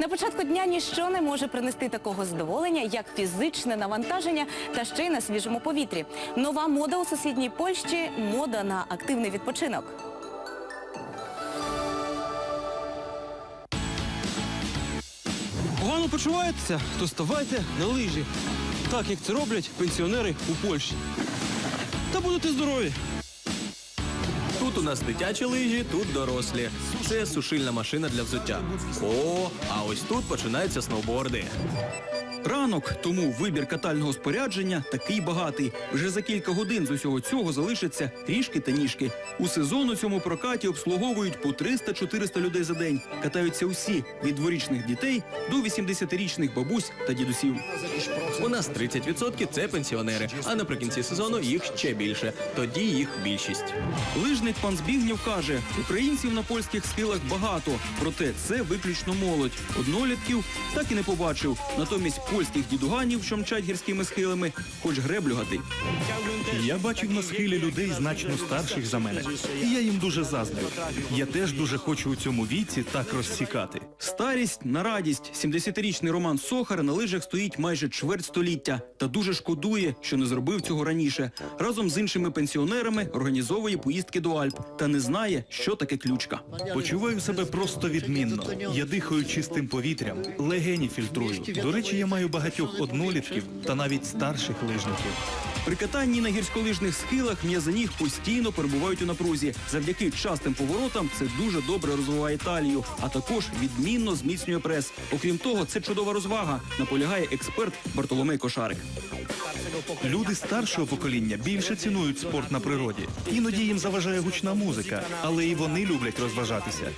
На початку дня ніщо не може принести такого задоволення, як фізичне навантаження та ще й на свіжому повітрі. Нова мода у сусідній Польщі мода на активний відпочинок. Погано почуваєтеся, то ставайте на лижі. Так як це роблять пенсіонери у Польщі. Та будете здорові. Тут у нас дитячі лижі, тут дорослі. Це сушильна машина для взуття. О, а ось тут починаються сноуборди. Ранок, тому вибір катального спорядження такий багатий. Вже за кілька годин з усього цього залишаться трішки та ніжки. У сезон у цьому прокаті обслуговують по 300-400 людей за день. Катаються усі від дворічних дітей до 80-річних бабусь та дідусів. У нас 30% це пенсіонери, а наприкінці сезону їх ще більше. Тоді їх більшість. Лижник пан Збігнєв каже, українців на польських схилах багато, проте це виключно молодь. Однолітків так і не побачив. Натомість польських дідуганів, що мчать гірськими схилами, хоч греблю гати. Я бачив на схилі людей значно старших за мене, і я їм дуже заздрю. Я теж дуже хочу у цьому віці так розсікати. Старість на радість. 70-річний Роман Сохар на лижах стоїть майже чверть століття та дуже шкодує, що не зробив цього раніше. Разом з іншими пенсіонерами організовує поїздки до Альп та не знає, що таке ключка. Почуваю себе просто відмінно. Я дихаю чистим повітрям, легені фільтрую. До речі, я маю багатьох однолітків та навіть старших лижників. При катанні на гірськолижних схилах м'язи ніг постійно перебувають у напрузі. Завдяки частим поворотам це дуже добре розвиває талію, а також відмінно зміцнює прес. Окрім того, це чудова розвага, наполягає експерт Бартоломей Кошарик. Люди старшого покоління більше цінують спорт на природі. Іноді їм заважає гучна музика, але і вони люблять розважатися.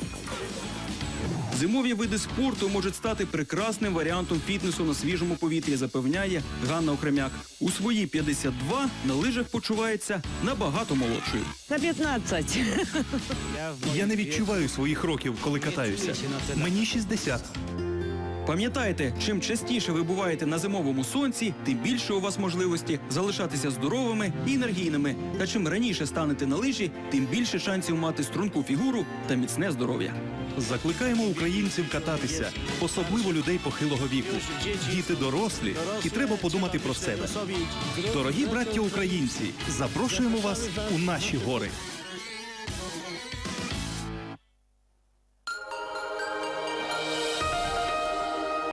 Зимові види спорту можуть стати прекрасним варіантом фітнесу на свіжому повітрі, запевняє Ганна Окремяк. У свої 52 на лижах почувається набагато молодшою. На 15. Я не відчуваю своїх років, коли катаюся. Мені 60. Пам'ятайте, чим частіше ви буваєте на зимовому сонці, тим більше у вас можливості залишатися здоровими і енергійними. Та чим раніше станете на лижі, тим більше шансів мати струнку фігуру та міцне здоров'я. Закликаємо українців кататися, особливо людей похилого віку. Діти дорослі, і треба подумати про себе. Дорогі браття українці, запрошуємо вас у наші гори.